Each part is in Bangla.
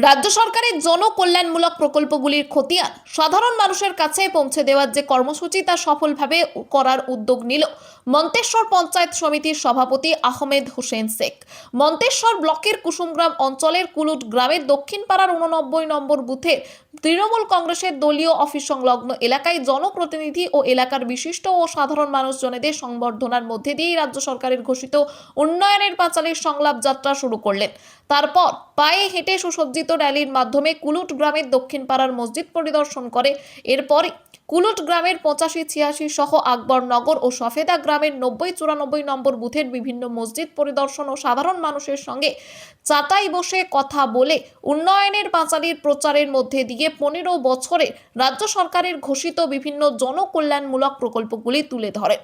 রাজ্য সরকারের জনকল্যাণমূলক প্রকল্পগুলির খতিয়ান সাধারণ মানুষের কাছে পৌঁছে দেওয়ার যে কর্মসূচি তা সফলভাবে করার উদ্যোগ নিল মন্তেশ্বর পঞ্চায়েত সমিতির সভাপতি আহমেদ হোসেন শেখ। মন্তেশ্বর ব্লকের কুসুমগ্রাম অঞ্চলের কুলুট গ্রামের দক্ষিণ পাড়ার উননব্বই নম্বর বুথের তৃণমূল কংগ্রেসের দলীয় অফিস সংলগ্ন এলাকায় জনপ্রতিনিধি ও এলাকার বিশিষ্ট ও সাধারণ মানুষজনেদের সংবর্ধনার মধ্যে দিয়েই রাজ্য সরকারের ঘোষিত উন্নয়নের পাঁচালের সংলাপ যাত্রা শুরু করলেন। তারপর পায়ে হেঁটে সুসজ্জিত র্যালির মাধ্যমে কুলুট গ্রামের দক্ষিণ পাড়ার মসজিদ পরিদর্শন করে। এরপরে কুলুট গ্রামের পঁচাশি, ছিয়াশি সহ আকবরনগর ও সফেদা গ্রামের নব্বই, চুরানব্বই নম্বর বুথের বিভিন্ন মসজিদ পরিদর্শন ও সাধারণ মানুষের সঙ্গে চাতাই বসে কথা বলে উন্নয়নের পাঁচালির প্রচারের মধ্যে দিয়ে পনেরো বছরে রাজ্য সরকারের ঘোষিত বিভিন্ন জনকল্যাণমূলক প্রকল্পগুলি তুলে ধরেন।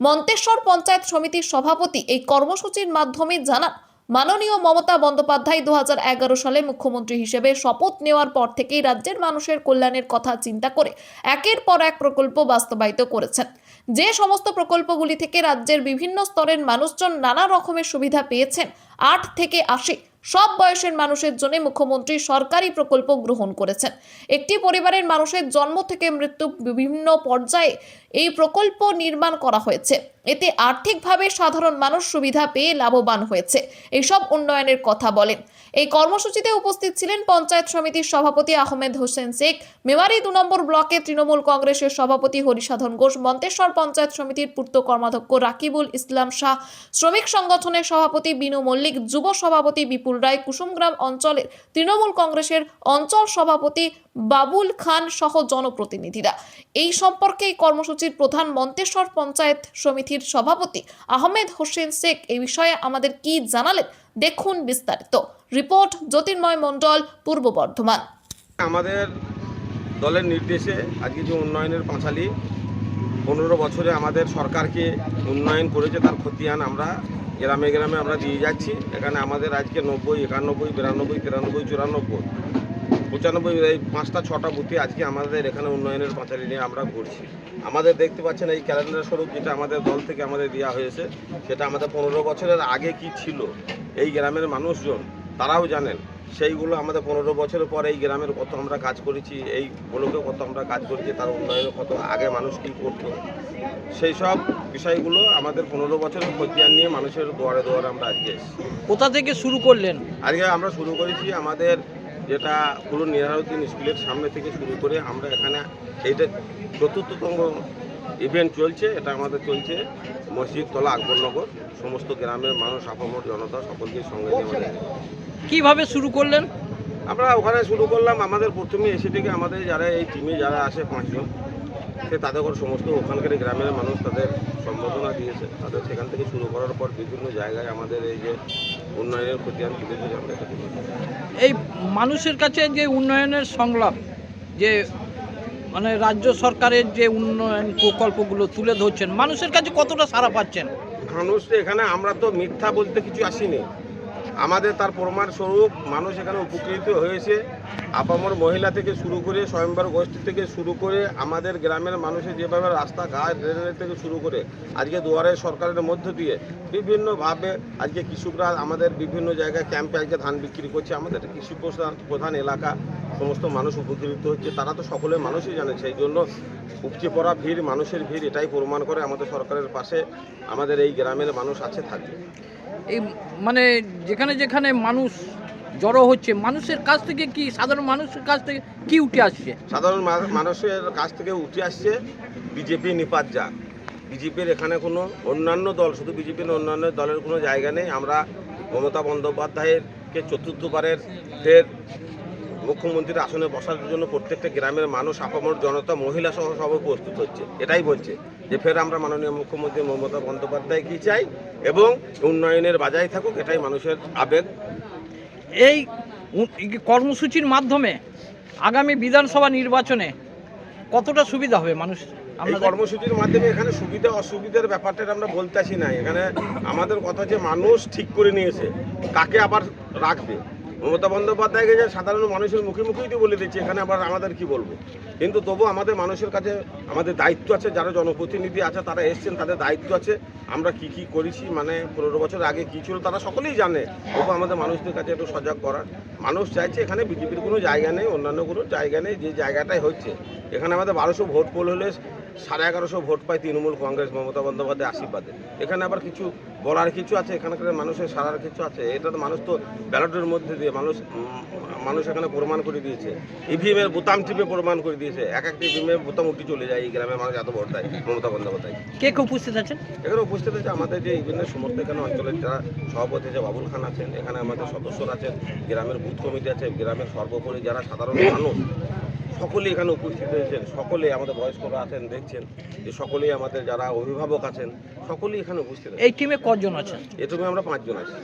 মন্তেশ্বর পঞ্চায়েত সমিতির সভাপতি এই কর্মসূচির মাধ্যমে জানান মাননীয় মমতা বন্দ্যোপাধ্যায় দু হাজার এগারো সালে মুখ্যমন্ত্রী হিসেবে শপথ নেওয়ার পর থেকেই রাজ্যের মানুষের কল্যাণের কথা চিন্তা করে একের পর এক প্রকল্প বাস্তবায়িত করেছেন। যে সমস্ত প্রকল্পগুলি থেকে রাজ্যের বিভিন্ন স্তরের মানুষজন নানা রকমের সুবিধা পেয়েছেন, আট থেকে আশি, সব বয়সের মানুষের জন্য মুখ্যমন্ত্রী সরকারি প্রকল্প গ্রহণ করেছেন। একটি পরিবারের মানুষের জন্ম থেকে মৃত্যু বিভিন্ন পর্যায়ে এই প্রকল্প নির্মাণ করা হয়েছে। এতে আর্থিকভাবে সাধারণ মানুষ সুবিধা পেয়ে লাভবান হয়েছে। এইসব উন্নয়নের কথা বলেন। এই কর্মসূচিতে উপস্থিত ছিলেন পঞ্চায়েত সমিতির সভাপতি আহমেদ হোসেন শেখ, মেমারি দু নম্বর ব্লকে তৃণমূল কংগ্রেসের সভাপতি হরিসাধন ঘোষ, মন্তেশ্বর পঞ্চায়েত সমিতির পূর্ত কর্মাধ্যক্ষ রাকিবুল ইসলাম শাহ, শ্রমিক সংগঠনের সভাপতি বিনু মল্লিক, যুব সভাপতি বিপুল রায়, কুসুমগ্রাম অঞ্চলের তৃণমূল কংগ্রেসের অঞ্চল সভাপতি বাবুল খান সহ জনপ্রতিনিধিরা। এই সম্পর্কে এই কর্মসূচির প্রধান মন্তেশ্বর পঞ্চায়েত সমিতির সভাপতি আহমেদ হোসেন শেখ এই বিষয়ে আমাদের কি জানালেন দেখুন বিস্তারিত। রিপোর্ট জ্যোতির্ময় মণ্ডল, পূর্ব বর্ধমান। আমাদের দলের নির্দেশে আজকে যে উন্নয়নের পাঁচালী, পনেরো বছরে আমাদের সরকারকে উন্নয়ন করেছে তার খতিয়ান আমরা গ্রামে গ্রামে আমরা দিয়ে যাচ্ছি। এখানে আমাদের আজকে নব্বই, একানব্বই, বিরানব্বই, তিরানব্বই, চুরানব্বই পঁচানব্বই এই পাঁচটা ছটা বুথে আজকে আমাদের এখানে উন্নয়নের পাঁচালী নিয়ে আমরা ঘুরছি। আমাদের দেখতে পাচ্ছেন এই ক্যালেন্ডার স্বরূপ যেটা আমাদের দল থেকে আমাদের দেওয়া হয়েছে সেটা আমাদের পনেরো বছরের আগে কি ছিল? এই গ্রামের মানুষজন তারাও জানেন। সেইগুলো আমাদের পনেরো বছরের পর এই গ্রামের কত আমরা কাজ করেছি এই ব্লকে কত আমরা কাজ করেছি তার উন্নয়নে কত আগে মানুষ কী করতো। সেই সব বিষয়গুলো আমাদের পনেরো বছরের খতিয়ান নিয়ে মানুষের দুয়ারে দুয়ারে আমরা আজকে এসেছি। কোথা থেকে শুরু করলেন? আজকে আমরা শুরু করেছি আমাদের যেটা পুরো নিরারুদ্দিন স্কুলের সামনে থেকে শুরু করে আমরা এখানে এইটা চতুর্থতম ইভেন্ট চলছে এটা আমাদের চলছে মসজিদ তলা আকবরনগর সমস্ত গ্রামের মানুষ আপামর জনতা সকলকে সঙ্গে কীভাবে শুরু করলেন? আমরা ওখানে শুরু করলাম আমাদের প্রথমে এসে থেকে আমাদের যারা এই টিমে যারা আসে পাঁচজন সে তাদের সমস্ত ওখানকার গ্রামের মানুষ তাদের সম্বোধনা দিয়েছে। তাদের সেখান থেকে শুরু করার পর বিভিন্ন জায়গায় আমাদের এই যে উন্নয়নের খতিয়ান তুলে ধরে আমরা। এই মানুষের কাছে যে উন্নয়নের সংলাপ যে মানে রাজ্য সরকারের যে উন্নয়ন প্রকল্পগুলো তুলে ধরছেন মানুষের কাছে কতটা সারা পাচ্ছেন মানুষ এখানে আমরা তো মিথ্যা বলতে কিছু আসিনি আমাদের তার প্রমাণ স্বরূপ মানুষ এখানে উপকৃত হয়েছে। আপামর মহিলা থেকে শুরু করে স্বয়ংবর গোষ্ঠী থেকে শুরু করে আমাদের গ্রামের মানুষের যেভাবে রাস্তাঘাট রেলের থেকে শুরু করে আজকে দুয়ারে সরকারের মধ্য দিয়ে বিভিন্নভাবে আজকে কৃষকরা আমাদের বিভিন্ন জায়গায় ক্যাম্পে আজকে ধান বিক্রি করছে। আমাদের কৃষি প্রধান প্রধান এলাকা, সমস্ত মানুষ উপকৃত হচ্ছে। তারা তো সকলের মানুষই জানে, সেই জন্য উপচে পড়া ভিড়, মানুষের ভিড়, এটাই প্রমাণ করে আমাদের সরকারের পাশে আমাদের এই গ্রামের মানুষ আছে, থাকবে। এই মানে যেখানে যেখানে মানুষ জড়ো হচ্ছে, মানুষের কাছ থেকে কি, সাধারণ মানুষের কাছ থেকে কি উঠে আসছে? সাধারণ মানুষের কাছ থেকে উঠে আসছে বিজেপি নিপাত যাক বিজেপির এখানে কোনো অন্যান্য দল, শুধু বিজেপির অন্যান্য দলের কোনো জায়গা নেই। আমরা মমতা বন্দ্যোপাধ্যায়ের কে চতুর্থবারের ফের মুখ্যমন্ত্রীর আসনে বসার জন্য প্রত্যেকটা গ্রামের মানুষ আপামর জনতা মহিলা সহ সবাই প্রস্তুত হচ্ছে। এটাই বলছে যে ফের আমরা মাননীয় মুখ্যমন্ত্রী মমতা বন্দ্যোপাধ্যায়কে চাই এবং উন্নয়নের বাজায় থাকুক এটাই মানুষের আবেগ। এই কর্মসূচির মাধ্যমে আগামী বিধানসভা নির্বাচনে কতটা সুবিধা হবে মানুষ? এই কর্মসূচির মাধ্যমে এখানে সুবিধা অসুবিধার ব্যাপারটা আমরা বলতে আসি না। এখানে আমাদের কথা যে মানুষ ঠিক করে নিয়েছে কাকে আবার রাখবে? মমতা বন্দ্যোপাধ্যায়কে যে সাধারণ মানুষের মুখে মুখেই তো বলে দিচ্ছে, এখানে আবার আমাদের কি বলব? কিন্তু তবু আমাদের মানুষের কাছে আমাদের দায়িত্ব আছে, যারা জনপ্রতিনিধি আছে, তারা এসছেন, তাদের দায়িত্ব আছে। আমরা কি কি করেছি মানে পনেরো বছর আগে কি ছিল, তারা সকলেই জানে। তবু আমাদের মানুষদের কাছে একটু সজাগ করার। মানুষ চাইছে এখানে বিজেপির কোনো জায়গা নেই, অন্যান্য কোনো জায়গা নেই, যে জায়গাটাই হচ্ছে। এখানে আমাদের বারোশো ভোট পোল হলে সাড়ে এগারোশো ভোট পায় তৃণমূল কংগ্রেস, মমতা বন্দ্যোপাধ্যায় আশীর্বাদে। এখানে আবার কিছু বলার কিছু আছে এখানকার মানুষের সারার কিছু আছে? এটা তো মানুষ তো ব্যালটের মধ্যে দিয়ে মানুষ মানুষ এখানে প্রমাণ করে দিয়েছে। ইভিএম এর বোতাম টিপে প্রমাণ করে দিয়েছে। এক একটা ইভিএম এর বোতাম উঠে চলে যায় এই গ্রামের মানুষ এত ভোট দেয় মমতা বন্দ্যোপাধ্যায়। কে কে উপস্থিত আছেন? এখানে উপস্থিত আছে আমাদের যে ইভেন্টের সমর্থক এখানে অঞ্চলের যারা সভাপতি আছে বাবুল খান আছেন এখানে আমাদের সদস্যরা আছেন গ্রামের বুথ কমিটি আছে গ্রামের সর্বোপরি যারা সাধারণ মানুষ সকলেই এখানে উপস্থিত হয়েছেন সকলেই আমাদের বয়স্করা আছেন দেখছেন যে সকলেই আমাদের যারা অভিভাবক আছেন সকলেই এখানে উপস্থিত এই টিমে কজন আছেন? এটুকু আমরা পাঁচজন আছি।